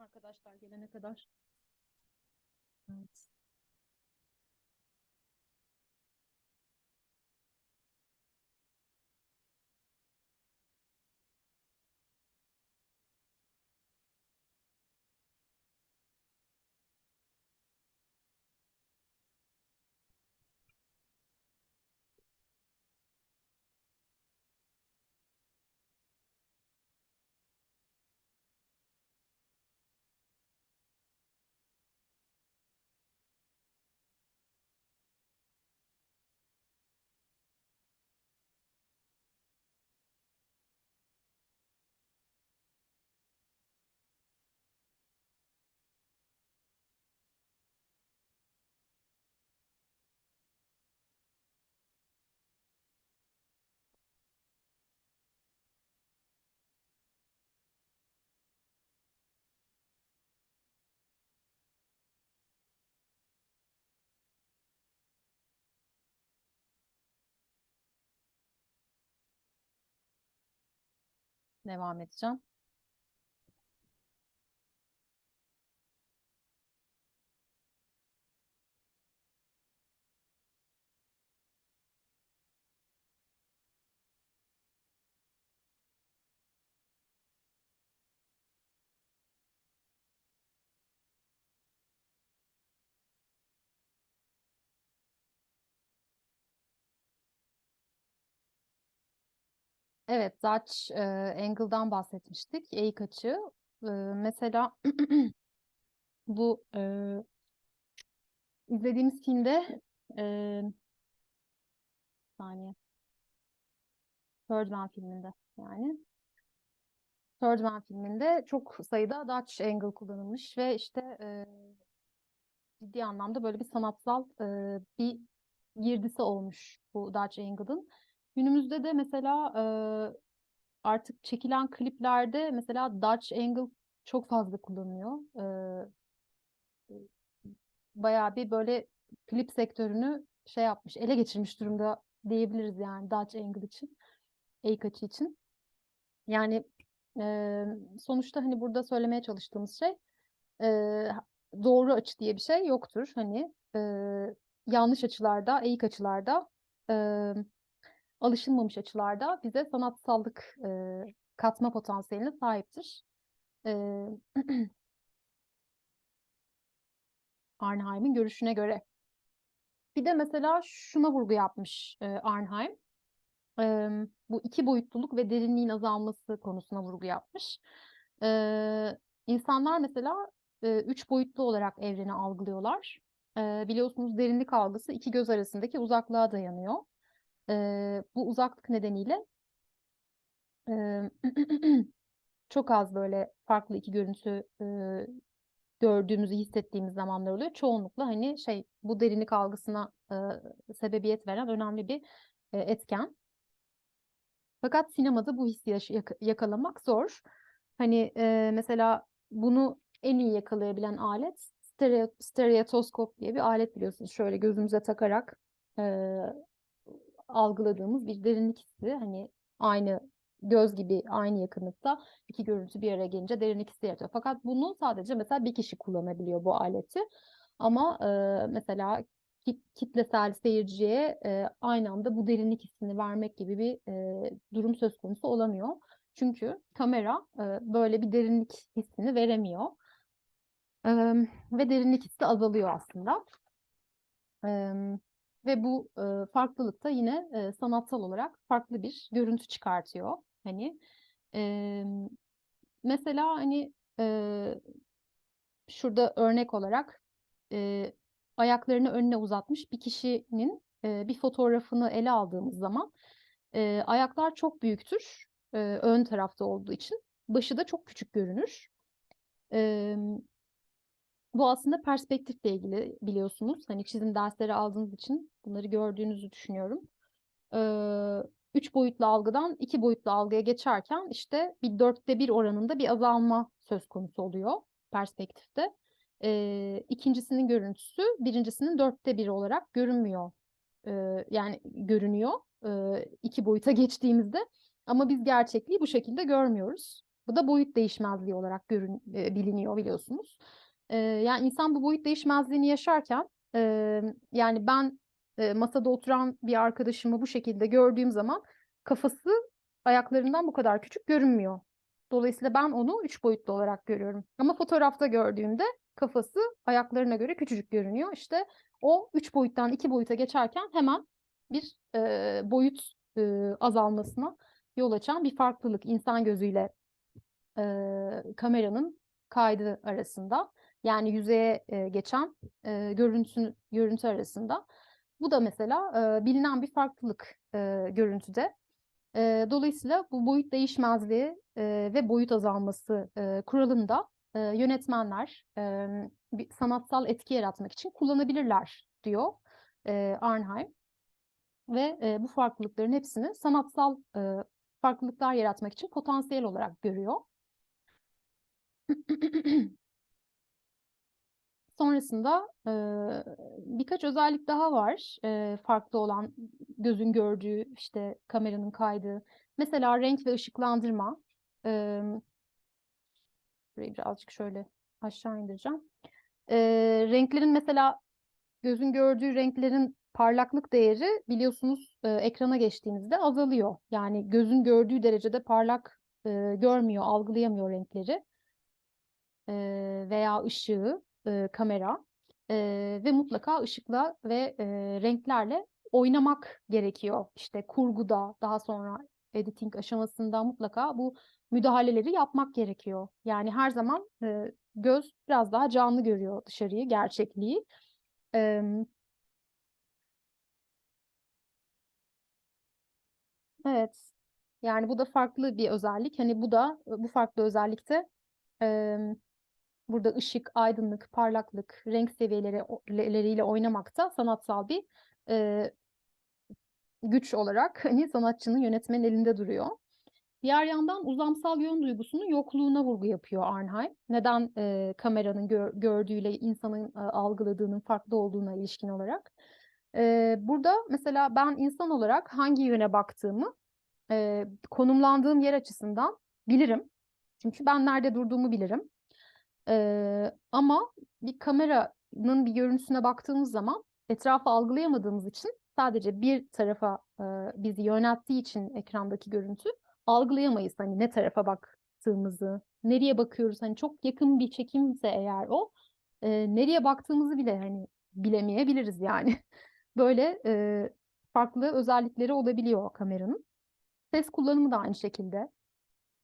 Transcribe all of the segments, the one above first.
Arkadaşlar gelene kadar. Evet. Devam edeceğim. Evet, Dutch e, Angle'dan bahsetmiştik. Eğik açı. E, mesela bu e, izlediğimiz filmde e, saniye. Birdman filminde yani. Birdman filminde çok sayıda Dutch angle kullanılmış ve işte e, ciddi anlamda böyle bir sanatsal e, bir girdisi olmuş bu Dutch angle'ın. Günümüzde de mesela e, artık çekilen kliplerde mesela Dutch angle çok fazla kullanılıyor. E, bayağı bir böyle klip sektörünü şey yapmış, ele geçirmiş durumda diyebiliriz yani Dutch angle için, eğik açı için. Yani e, sonuçta hani burada söylemeye çalıştığımız şey e, doğru açı diye bir şey yoktur. Hani e, yanlış açılarda, eğik açılarda, e, alışılmamış açılarda bize sanatsallık e, katma potansiyeline sahiptir. E, Arnheim'in görüşüne göre. Bir de mesela şuna vurgu yapmış e, Arnheim. E, bu iki boyutluluk ve derinliğin azalması konusuna vurgu yapmış. E, insanlar mesela e, üç boyutlu olarak evreni algılıyorlar. E, biliyorsunuz derinlik algısı iki göz arasındaki uzaklığa dayanıyor. E, bu uzaklık nedeniyle e, çok az böyle farklı iki görüntü e, gördüğümüzü hissettiğimiz zamanlar oluyor. Çoğunlukla hani şey bu derinlik algısına e, sebebiyet veren önemli bir e, etken. Fakat sinemada bu hissi yak yakalamak zor. Hani e, mesela bunu en iyi yakalayabilen alet stereo stereotoskop diye bir alet biliyorsunuz. Şöyle gözümüze takarak e, algıladığımız bir derinlik hissi. Hani aynı göz gibi aynı yakınlıkta iki görüntü bir araya gelince derinlik hissi yaratıyor. Fakat bunu sadece mesela bir kişi kullanabiliyor bu aleti. Ama e, mesela kitlesel seyirciye e, aynı anda bu derinlik hissini vermek gibi bir e, durum söz konusu olamıyor. Çünkü kamera e, böyle bir derinlik hissini veremiyor. E, ve derinlik hissi azalıyor aslında. E, ve bu e, farklılık da yine e, sanatsal olarak farklı bir görüntü çıkartıyor. Hani e, mesela hani e, şurada örnek olarak e, ayaklarını önüne uzatmış bir kişinin e, bir fotoğrafını ele aldığımız zaman e, ayaklar çok büyüktür e, ön tarafta olduğu için. Başı da çok küçük görünür. E, bu aslında perspektifle ilgili biliyorsunuz. Hani çizim dersleri aldığınız için bunları gördüğünüzü düşünüyorum. E, üç boyutlu algıdan iki boyutlu algıya geçerken işte bir dörtte bir oranında bir azalma söz konusu oluyor perspektifte. E, ikincisinin görüntüsü birincisinin dörtte bir olarak görünmüyor. E, yani görünüyor e, iki boyuta geçtiğimizde ama biz gerçekliği bu şekilde görmüyoruz. Bu da boyut değişmezliği olarak görün, e, biliniyor biliyorsunuz. E, yani insan bu boyut değişmezliğini yaşarken e, yani ben e, masada oturan bir arkadaşımı bu şekilde gördüğüm zaman kafası ayaklarından bu kadar küçük görünmüyor. Dolayısıyla ben onu üç boyutlu olarak görüyorum. Ama fotoğrafta gördüğümde kafası ayaklarına göre küçücük görünüyor. İşte o üç boyuttan iki boyuta geçerken hemen bir e, boyut e, azalmasına yol açan bir farklılık insan gözüyle e, kameranın kaydı arasında. Yani yüzeye e, geçen e, görüntü, görüntü arasında. Bu da mesela e, bilinen bir farklılık e, görüntüde. E, dolayısıyla bu boyut değişmezliği e, ve boyut azalması e, kuralında e, yönetmenler e, bir sanatsal etki yaratmak için kullanabilirler diyor e, Arnheim. Ve e, bu farklılıkların hepsini sanatsal e, farklılıklar yaratmak için potansiyel olarak görüyor. Sonrasında e, birkaç özellik daha var e, farklı olan gözün gördüğü işte kameranın kaydığı. Mesela renk ve ışıklandırma. E, burayı birazcık şöyle aşağı indireceğim. E, renklerin mesela gözün gördüğü renklerin parlaklık değeri biliyorsunuz e, ekrana geçtiğimizde azalıyor. Yani gözün gördüğü derecede parlak e, görmüyor, algılayamıyor renkleri veya ışığı e, kamera e, ve mutlaka ışıkla ve e, renklerle oynamak gerekiyor. İşte kurguda daha sonra editing aşamasında mutlaka bu müdahaleleri yapmak gerekiyor. Yani her zaman e, göz biraz daha canlı görüyor dışarıyı, gerçekliği. E, evet. Yani bu da farklı bir özellik. Hani bu da bu farklı özellikte e, burada ışık, aydınlık, parlaklık, renk seviyeleriyle oynamakta sanatsal bir e, güç olarak hani sanatçının yönetmenin elinde duruyor. Diğer yandan uzamsal yön duygusunun yokluğuna vurgu yapıyor Arnheim. Neden e, kameranın gör, gördüğüyle insanın e, algıladığının farklı olduğuna ilişkin olarak. E, burada mesela ben insan olarak hangi yöne baktığımı e, konumlandığım yer açısından bilirim. Çünkü ben nerede durduğumu bilirim. Ee, ama bir kameranın bir görüntüsüne baktığımız zaman etrafı algılayamadığımız için sadece bir tarafa e, bizi yönelttiği için ekrandaki görüntü algılayamayız. Hani ne tarafa baktığımızı, nereye bakıyoruz. Hani çok yakın bir çekimse eğer o, e, nereye baktığımızı bile hani bilemeyebiliriz yani. Böyle e, farklı özellikleri olabiliyor kameranın. Ses kullanımı da aynı şekilde.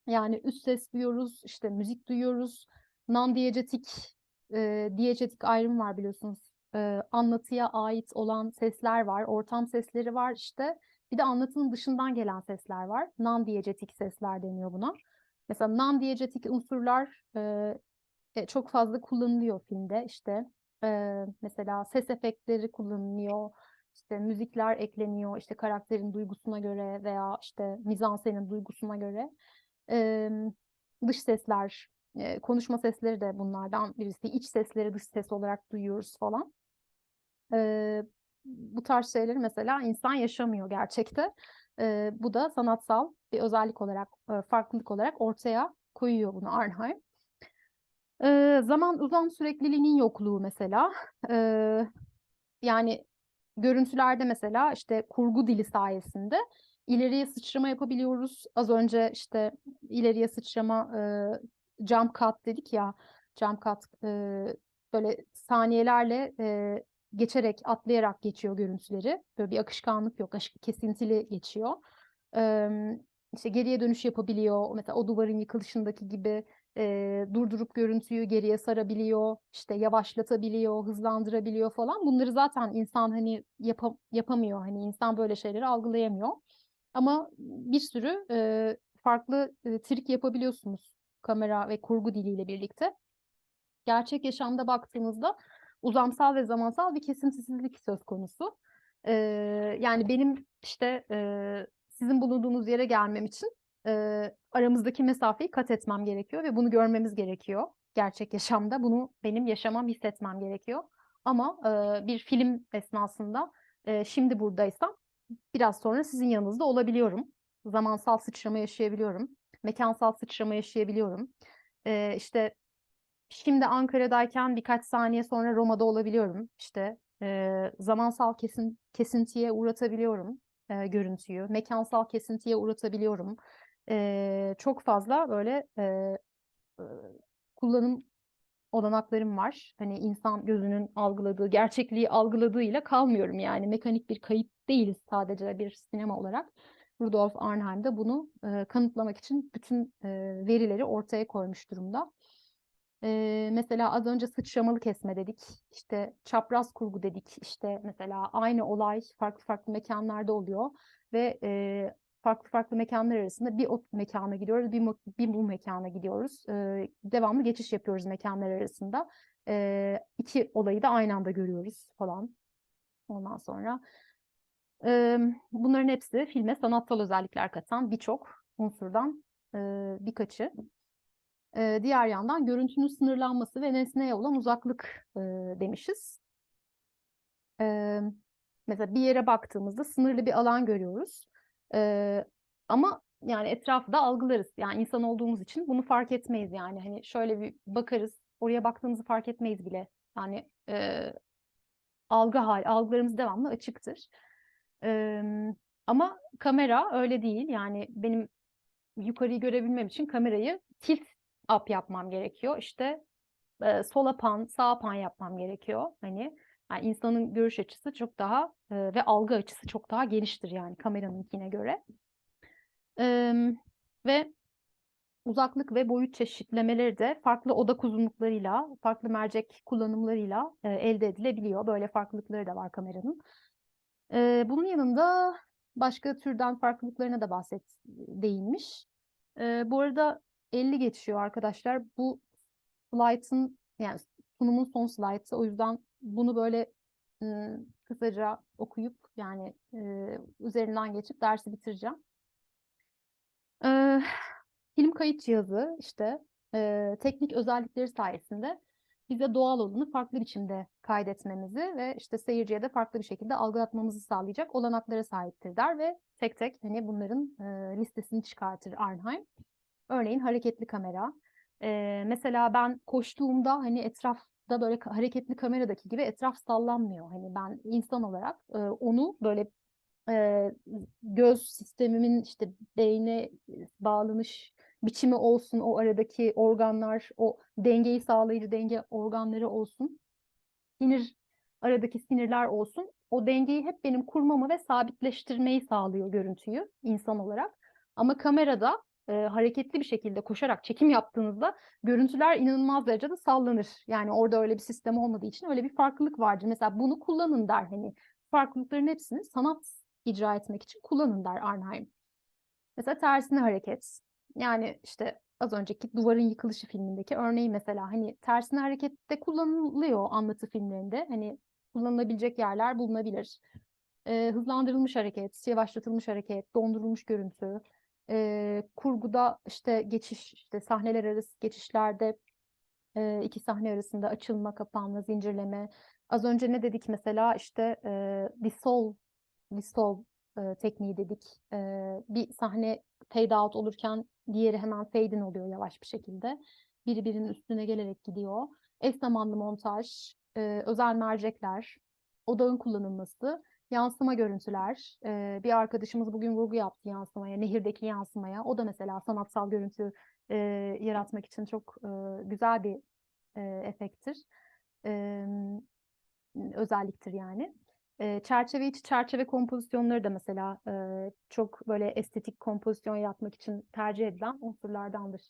Yani üst ses duyuyoruz, işte müzik duyuyoruz, non-diegetik, e, diegetik ayrım var biliyorsunuz. E, anlatıya ait olan sesler var, ortam sesleri var işte. Bir de anlatının dışından gelen sesler var. Non-diegetik sesler deniyor buna. Mesela non-diegetik unsurlar e, çok fazla kullanılıyor filmde. İşte e, mesela ses efektleri kullanılıyor. İşte müzikler ekleniyor işte karakterin duygusuna göre veya işte mizansenin duygusuna göre. E, dış sesler konuşma sesleri de bunlardan birisi. İç sesleri dış ses olarak duyuyoruz falan. E, bu tarz şeyleri mesela insan yaşamıyor gerçekte. E, bu da sanatsal bir özellik olarak, e, farklılık olarak ortaya koyuyor bunu Arnheim. E, zaman uzam sürekliliğinin yokluğu mesela. E, yani görüntülerde mesela işte kurgu dili sayesinde ileriye sıçrama yapabiliyoruz. Az önce işte ileriye sıçrama e, jump cut dedik ya jump cut e, böyle saniyelerle e, geçerek atlayarak geçiyor görüntüleri. Böyle bir akışkanlık yok. Kesintili geçiyor. E, işte geriye dönüş yapabiliyor. Mesela o duvarın yıkılışındaki gibi e, durdurup görüntüyü geriye sarabiliyor. işte yavaşlatabiliyor, hızlandırabiliyor falan. Bunları zaten insan hani yap yapamıyor. Hani insan böyle şeyleri algılayamıyor. Ama bir sürü e, farklı e, trik yapabiliyorsunuz kamera ve kurgu diliyle birlikte. Gerçek yaşamda baktığımızda uzamsal ve zamansal bir kesintisizlik söz konusu. Ee, yani benim işte e, sizin bulunduğunuz yere gelmem için e, aramızdaki mesafeyi kat etmem gerekiyor ve bunu görmemiz gerekiyor. Gerçek yaşamda bunu benim yaşamam, hissetmem gerekiyor. Ama e, bir film esnasında e, şimdi buradaysam biraz sonra sizin yanınızda olabiliyorum. Zamansal sıçrama yaşayabiliyorum Mekansal sıçrama yaşayabiliyorum. Ee, işte şimdi Ankara'dayken birkaç saniye sonra Roma'da olabiliyorum. İşte e, zamansal kesin, kesintiye uğratabiliyorum e, görüntüyü. Mekansal kesintiye uğratabiliyorum. E, çok fazla böyle e, kullanım olanaklarım var. Hani insan gözünün algıladığı, gerçekliği algıladığıyla kalmıyorum yani. Mekanik bir kayıt değiliz sadece bir sinema olarak. Rudolf Arnheim de bunu e, kanıtlamak için bütün e, verileri ortaya koymuş durumda. E, mesela az önce sıçramalı kesme dedik, işte çapraz kurgu dedik, işte mesela aynı olay farklı farklı mekanlarda oluyor ve e, farklı farklı mekanlar arasında bir o mekana gidiyoruz, bir, bir bu mekana gidiyoruz. Ee, devamlı geçiş yapıyoruz mekanlar arasında. Ee, iki olayı da aynı anda görüyoruz falan. Ondan sonra e, bunların hepsi filme sanatsal özellikler katan birçok unsurdan birkaçı. Diğer yandan görüntünün sınırlanması ve nesneye olan uzaklık demişiz. Mesela bir yere baktığımızda sınırlı bir alan görüyoruz. Ama yani etrafı da algılarız. Yani insan olduğumuz için bunu fark etmeyiz yani. Hani şöyle bir bakarız, oraya baktığımızı fark etmeyiz bile. Yani algı hal, algılarımız devamlı açıktır. Ama kamera öyle değil. Yani benim yukarıyı görebilmem için kamerayı tilt up yapmam gerekiyor. İşte e, sola pan, sağa pan yapmam gerekiyor. Hani yani insanın görüş açısı çok daha e, ve algı açısı çok daha geniştir yani kameranınkine göre. E, ve uzaklık ve boyut çeşitlemeleri de farklı odak uzunluklarıyla, farklı mercek kullanımlarıyla e, elde edilebiliyor. Böyle farklılıkları da var kameranın. E, bunun yanında başka türden farklılıklarına da bahset değinmiş. E, bu arada 50 geçiyor arkadaşlar. Bu slide'ın yani sunumun son slide'ı. O yüzden bunu böyle ıı, kısaca okuyup yani ıı, üzerinden geçip dersi bitireceğim. Ee, film kayıt cihazı işte e, teknik özellikleri sayesinde bize doğal olanı farklı biçimde kaydetmemizi ve işte seyirciye de farklı bir şekilde algılatmamızı sağlayacak olanaklara sahiptir der ve tek tek hani bunların e, listesini çıkartır Arnheim. Örneğin hareketli kamera. E, mesela ben koştuğumda hani etrafta böyle hareketli kameradaki gibi etraf sallanmıyor. Hani ben insan olarak e, onu böyle e, göz sistemimin işte beyne bağlanış biçimi olsun, o aradaki organlar, o dengeyi sağlayıcı denge organları olsun, sinir aradaki sinirler olsun. O dengeyi hep benim kurmamı ve sabitleştirmeyi sağlıyor görüntüyü insan olarak. Ama kamerada e, hareketli bir şekilde koşarak çekim yaptığınızda görüntüler inanılmaz derecede sallanır. Yani orada öyle bir sistem olmadığı için öyle bir farklılık vardır. Mesela bunu kullanın der hani farklılıkların hepsini sanat icra etmek için kullanın der Arnheim. Mesela tersine hareket. Yani işte az önceki Duvarın Yıkılışı filmindeki örneği mesela hani tersine harekette kullanılıyor anlatı filmlerinde. Hani kullanılabilecek yerler bulunabilir. Ee, hızlandırılmış hareket, yavaşlatılmış hareket, dondurulmuş görüntü, ee, kurguda işte geçiş, işte sahneler arası geçişlerde e, iki sahne arasında açılma, kapanma, zincirleme. Az önce ne dedik mesela işte e, dissolve, dissolve e, tekniği dedik. E, bir sahne fade out olurken diğeri hemen fade in oluyor yavaş bir şekilde. Biri birinin üstüne gelerek gidiyor. Eş zamanlı montaj, e, özel mercekler, odağın kullanılması, yansıma görüntüler. E, bir arkadaşımız bugün vurgu yaptı yansımaya, nehirdeki yansımaya. O da mesela sanatsal görüntü e, yaratmak için çok e, güzel bir e, efekttir. E, özelliktir yani. E, çerçeve içi çerçeve kompozisyonları da mesela e, çok böyle estetik kompozisyon yapmak için tercih edilen unsurlardandır.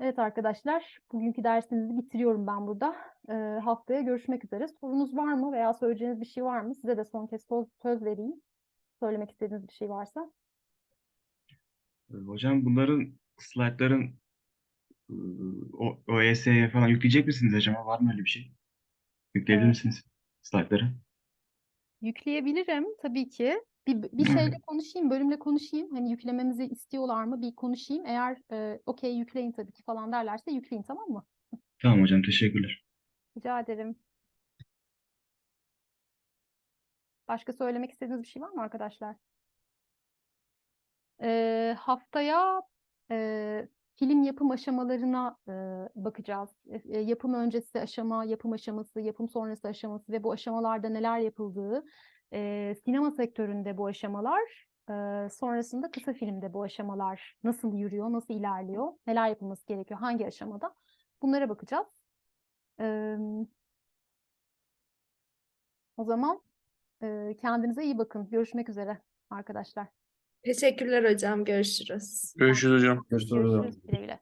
Evet arkadaşlar, bugünkü dersinizi bitiriyorum ben burada. E, haftaya görüşmek üzere. Sorunuz var mı veya söyleyeceğiniz bir şey var mı? Size de son kez söz, söz vereyim. Söylemek istediğiniz bir şey varsa. Ee, Hocam bunların slaytların o OES'ye falan yükleyecek misiniz acaba? Var mı öyle bir şey? Yükleyebilir Ee, misiniz slaytları? Yükleyebilirim tabii ki. Bir, bir şeyle konuşayım, bölümle konuşayım. Hani yüklememizi istiyorlar mı bir konuşayım. Eğer e, okey yükleyin tabii ki falan derlerse yükleyin tamam mı? Tamam hocam teşekkürler. Rica ederim. Başka söylemek istediğiniz bir şey var mı arkadaşlar? Ee, haftaya e, film yapım aşamalarına e, bakacağız. E, e, yapım öncesi aşama, yapım aşaması, yapım sonrası aşaması ve bu aşamalarda neler yapıldığı, e, sinema sektöründe bu aşamalar, e, sonrasında kısa filmde bu aşamalar nasıl yürüyor, nasıl ilerliyor, neler yapılması gerekiyor, hangi aşamada bunlara bakacağız. E, o zaman e, kendinize iyi bakın. Görüşmek üzere arkadaşlar. Teşekkürler hocam. Görüşürüz. Görüşürüz hocam. Görüşürüz hocam. Güle.